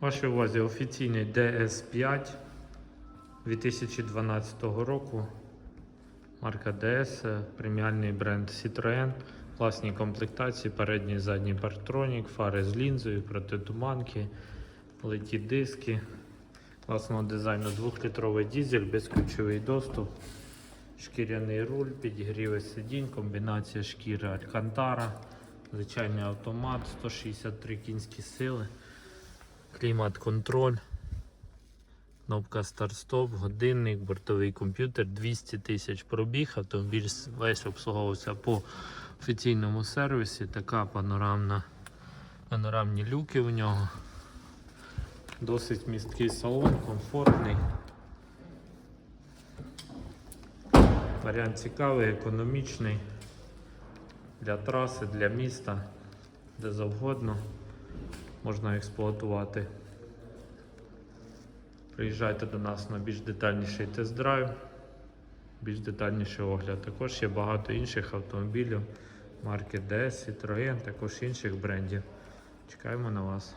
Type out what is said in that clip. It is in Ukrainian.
Вашій увазі офіційний DS5 2012 року. Марка DS, е, преміальний бренд Citroën, класні комплектації, передній і задній партронік, фари з лінзою, протитуманки, литі диски, класного дизайну 2-літровий дизель, безключовий доступ, шкіряний руль, підігріви сидінь, комбінація шкіри Алькантара, звичайний автомат, 163 кінські сили. Клімат-контроль, кнопка старт-стоп, годинник, бортовий комп'ютер, 200 тисяч пробіг. Автомобіль весь обслуговувався по офіційному сервісі. Така панорамна, панорамні люки у нього. Досить місткий салон, комфортний. Варіант цікавий, економічний для траси, для міста, де завгодно можна експлуатувати. Приїжджайте до нас на більш детальніший тест-драйв, більш детальніший огляд. Також є багато інших автомобілів марки DS, Citroën, також інших брендів. Чекаємо на вас.